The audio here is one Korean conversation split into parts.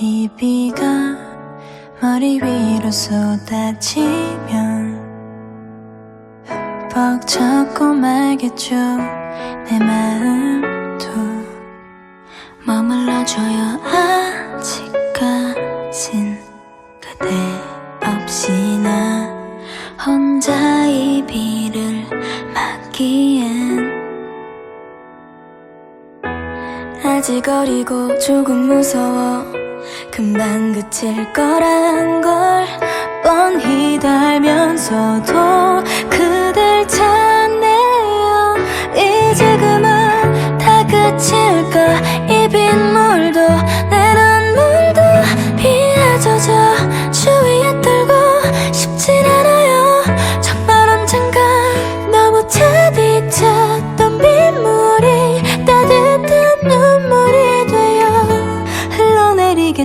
이 비가 머리 위로 쏟아지면 흠뻑 젖고 말겠죠 내 마음도. 머물러줘요 아직까진. 그대 없이 나 혼자 이 비를 맞기엔. 아직 어리고 조금 무서워 금방 그칠 거란 걸 뻔히 달면서도 그댈 찾네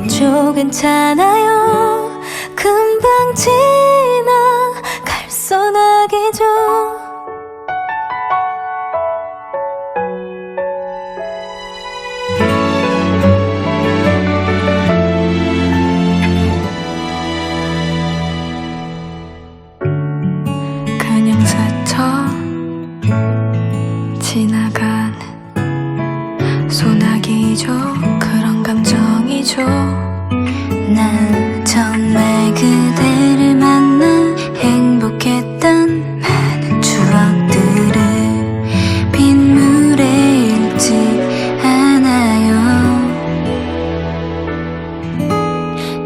흘러내리겠죠 괜찮아요. 금방 지 감정이죠 난 정말 그대를 만나 행복했던 많은 추억들을 빗물에 잃지 않아요.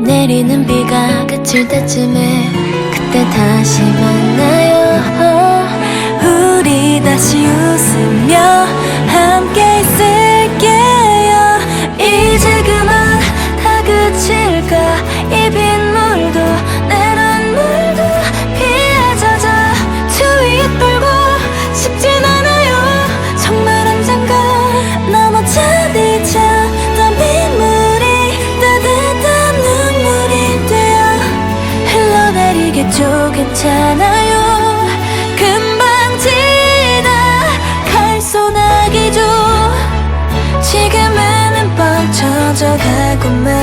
내리는 비가 그칠 때쯤에 그때 다시 만나요 흘러내리겠죠 괜찮아요. 금방 지나 갈 소나기죠 지금은 뻥 쳐져 가고만